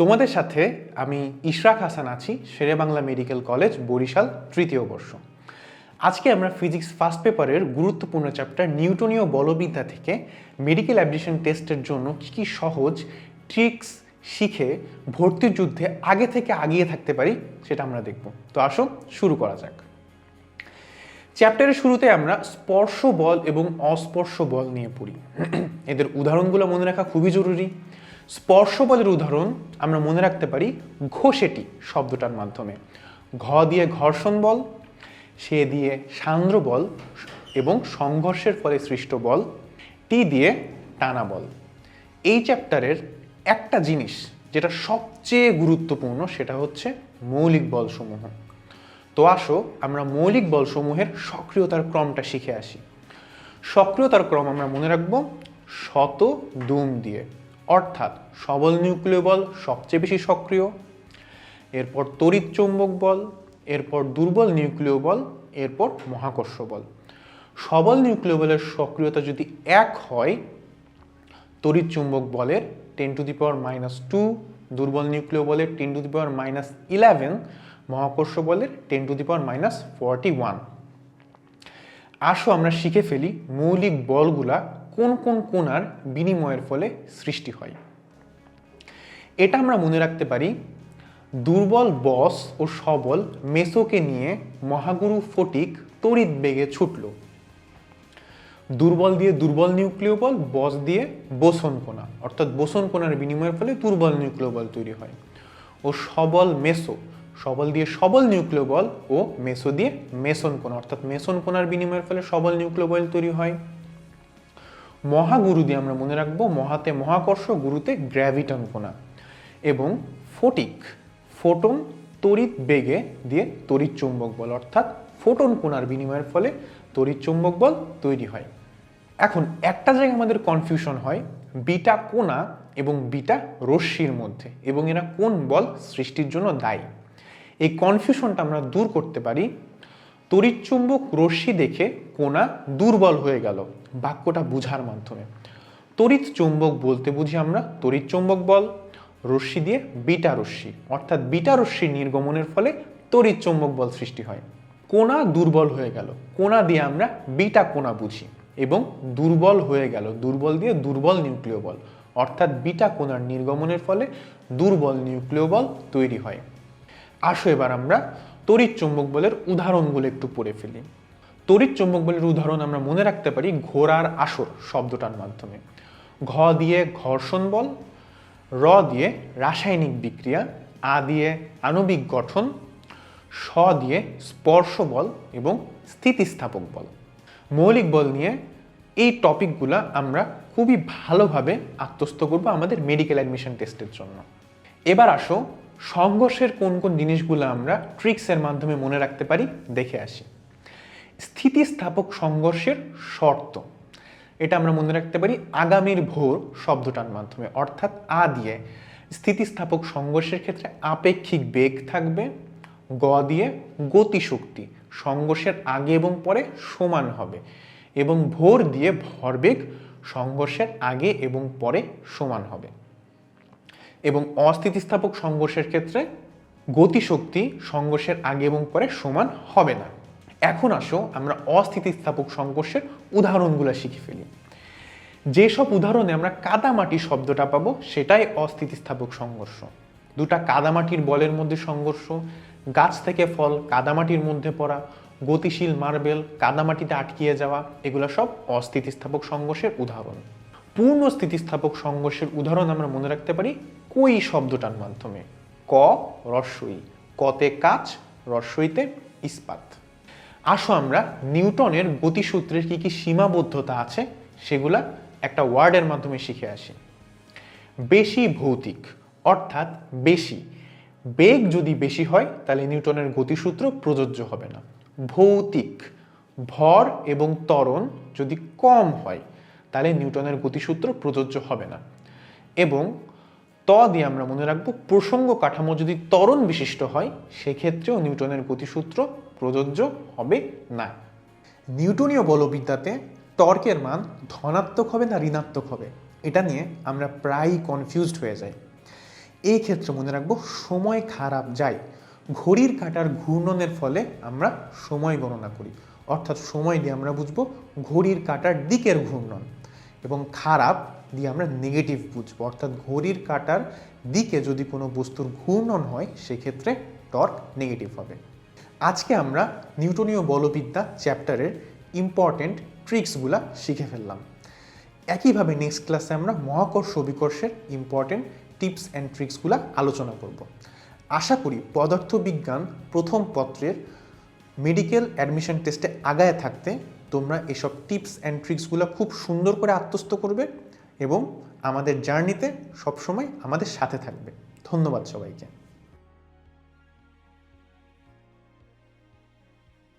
তোমাদের সাথে আমি ইশরাক হাসান আছি শেরে বাংলা মেডিকেল কলেজ, বরিশাল, তৃতীয় বর্ষ। আজকে আমরা ফিজিক্স ফার্স্ট পেপারের গুরুত্বপূর্ণ চ্যাপ্টার নিউটনীয় বলবিদ্যা থেকে মেডিকেল অ্যাডমিশন টেস্টের জন্য কী কী সহজ ট্রিক্স শিখে ভর্তির যুদ্ধে আগে থেকে আগিয়ে থাকতে পারি সেটা আমরা দেখব। তো আসো, শুরু করা যাক। চ্যাপ্টারের শুরুতে আমরা স্পর্শ বল এবং অস্পর্শ বল নিয়ে পড়ি। এদের উদাহরণগুলো মনে রাখা খুবই জরুরি। স্পর্শ বলের উদাহরণ আমরা মনে রাখতে পারি ঘষেটি শব্দটার মাধ্যমে। ঘ দিয়ে ঘর্ষণ বল, সে দিয়ে সান্দ্র বল এবং সংঘর্ষের ফলে সৃষ্ট বল, টি দিয়ে টানা বল। এই চ্যাপ্টারের একটা জিনিস যেটা সবচেয়ে গুরুত্বপূর্ণ সেটা হচ্ছে মৌলিক বলসমূহ। তো আসো, আমরা মৌলিক বলসমূহের সক্রিয়তার ক্রমটা শিখে আসি। সক্রিয়তার ক্রম আমরা মনে রাখব শত দুম দিয়ে। অর্থাৎ সবল নিউক্লিয় বল সবচেয়ে বেশি সক্রিয়, এরপর তড়িৎ চৌম্বক বল, এরপর দুর্বল নিউক্লিয় বল, এরপর মহাকর্ষ বল। সবল নিউক্লিয় বলের সক্রিয়তা যদি এক হয়, তড়িৎ চুম্বক বলের ten to the power minus two দুর্বল নিউক্লিয় বলের ten to the power minus eleven মহাকর্ষ বলের ten to the power minus forty one আসো আমরা শিখে ফেলি মৌলিক বলগুলা কোন কোন কোণার বিনিময়ের ফলে সৃষ্টি হয়? এটা আমরা মনে রাখতে পারি, দুর্বল বস ও সবল মেসোকে নিয়ে মহাগুরু ফটিক তড়িৎ বেগে ছুটল। দুর্বল দিয়ে দুর্বল নিউক্লিয় বল বস দিয়ে বোসন কোণা। অর্থাৎ বোসন কোণার বিনিময়ের ফলে দুর্বল নিউক্লিয় বল তৈরি হয়। ও সবল মেসো, সবল দিয়ে সবল নিউক্লিয় বল ও মেসো দিয়ে মেসন কোণা। অর্থাৎ মেসন কোণার বিনিময়ের ফলে সবল নিউক্লিয় বল তৈরি হয়। মহাগুরু দিয়ে আমরা মনে রাখব, মহাতে মহাকর্ষ, গুরুতে গ্র্যাভিটন কোণা। এবং ফটিক, ফোটন তড়িৎ বেগে দিয়ে তড়িৎ চুম্বক বল, অর্থাৎ ফোটন কোনার বিনিময়ের ফলে তড়িৎ চুম্বক বল তৈরি হয়। এখন একটা জায়গায় আমাদের কনফিউশন হয়, বিটা কোণা এবং বিটা রশ্মির মধ্যে, এবং এরা কোন বল সৃষ্টির জন্য দায়ী। এই কনফিউশনটা আমরা দূর করতে পারি তড়িৎচুম্বক রশ্মি দেখে কোনা দুর্বল হয়ে গেল। বাক্যটা বুঝার মাধ্যমে। তড়িৎ চুম্বক বলতে বুঝি আমরা? তড়িৎ চুম্বক বল। রশ্মি দিয়ে বিটা রশ্মি। অর্থাৎ বিটা রশ্মির নির্গমনের ফলে তড়িৎ চুম্বক বল সৃষ্টি হয়। কোনা দুর্বল হয়ে গেল। কোনা দিয়ে আমরা বিটা কোণা বুঝি এবং দুর্বল হয়ে গেল। দুর্বল দিয়ে দুর্বল নিউক্লিয় বল। অর্থাৎ বিটা কোণার নির্গমনের ফলে দুর্বল নিউক্লিয় বল তৈরি হয়। আসো এবার আমরা তড়িৎ চুম্বক বলের উদাহরণগুলো একটু পড়ে ফেলি। তড়িৎ চুম্বক বলের উদাহরণ আমরা মনে রাখতে পারি ঘোড়ার আসর শব্দটার মাধ্যমে। ঘ দিয়ে ঘর্ষণ বল, র দিয়ে রাসায়নিক বিক্রিয়া, আ দিয়ে আণবিক গঠন, স দিয়ে স্পর্শ বল এবং স্থিতিস্থাপক বল। মৌলিক বল নিয়ে এই টপিকগুলো আমরা খুবই ভালোভাবে আত্মস্থ করব আমাদের মেডিকেল অ্যাডমিশন টেস্টের জন্য। এবার আসো সংঘর্ষের কোন কোন জিনিসগুলো আমরা ট্রিক্সের মাধ্যমে মনে রাখতে পারি, দেখে আসি। স্থিতিস্থাপক সংঘর্ষের শর্ত। এটা আমরা মনে রাখতে পারি আগামীর ভোর শব্দটার মাধ্যমে। অর্থাৎ আ দিয়ে স্থিতিস্থাপক সংঘর্ষের ক্ষেত্রে আপেক্ষিক বেগ থাকবে, গ দিয়ে গতিশক্তি, সংঘর্ষের আগে এবং পরে সমান হবে এবং ভোর দিয়ে ভরবেগ সংঘর্ষের আগে এবং পরে সমান হবে। এবং অস্থিতিস্থাপক সংঘর্ষের ক্ষেত্রে গতিশক্তি সংঘর্ষের আগে এবং পরে সমান হবে না। এখন আসো আমরা অস্থিতিস্থাপক সংঘর্ষের উদাহরণগুলো শিখে ফেলি। যেসব উদাহরণে আমরা কাদামাটি শব্দটা পাবো সেটাই অস্থিতিস্থাপক সংঘর্ষ। দুটা কাদামাটির বলের মধ্যে সংঘর্ষ, গাছ থেকে ফল কাদামাটির মধ্যে পড়া, গতিশীল মার্বেল কাদামাটিতে আটকিয়ে যাওয়া, এগুলো সব অস্থিতিস্থাপক সংঘর্ষের উদাহরণ। পূর্ণ স্থিতিস্থাপক সংঘর্ষের উদাহরণ আমরা মনে রাখতে পারি কই শব্দটার মাধ্যমে। ক রস্বই কতে কাচ রস্বইতে ইস্পাত। আসো আমরা নিউটনের গতিসূত্রের কি কি সীমাবদ্ধতা আছে সেগুলা একটা ওয়ার্ডের মাধ্যমে শিখে আসি। বেশি ভৌতিক, অর্থাৎ বেশি। বেগ যদি বেশি হয়, তাহলে নিউটনের গতিসূত্র প্রযোজ্য হবে না। ভৌতিক, ভর এবং ত্বরণ যদি কম হয় তাহলে নিউটনের গতিসূত্র প্রযোজ্য হবে না। এবং ত দিয়ে আমরা মনে রাখব প্রসঙ্গ কাঠামো যদি ত্বরণ বিশিষ্ট হয়, সেক্ষেত্রেও নিউটনের গতিসূত্র প্রযোজ্য হবে না। নিউটনীয় বলবিদ্যাতে টর্কের মান ধনাত্মক হবে না ঋণাত্মক হবে? এটা নিয়ে আমরা প্রায়ই কনফিউজড হয়ে যাই। এই ক্ষেত্রে মনে রাখব সময় খারাপ যায়। ঘড়ির কাঁটার ঘূর্ণনের ফলে আমরা সময় গণনা করি। অর্থাৎ সময় দিয়ে আমরা বুঝব ঘড়ির কাঁটার দিকের ঘূর্ণন। এবং খারাপ দিয়ে আমরা নেগেটিভ বুঝব। অর্থাৎ ঘড়ির কাঁটার দিকে যদি কোনো বস্তুর ঘূর্ণন হয়, সেক্ষেত্রে টর্ক নেগেটিভ হবে। আজকে আমরা নিউটনীয় বলবিদ্যা চ্যাপ্টারের ইম্পর্টেন্ট ট্রিক্সগুলা শিখে ফেললাম। একইভাবে নেক্সট ক্লাসে আমরা মহাকর্ষ বিকর্ষের ইম্পর্টেন্ট টিপস অ্যান্ড ট্রিক্সগুলো আলোচনা করব। আশা করি পদার্থবিজ্ঞান প্রথম পত্রের মেডিকেল অ্যাডমিশন টেস্টে আগায় থাকতে তোমরা এসব টিপস অ্যান্ড ট্রিক্সগুলো খুব সুন্দর করে আত্মস্থ করবে এবং আমাদের জার্নিতে সবসময় আমাদের সাথে থাকবে। ধন্যবাদ সবাইকে।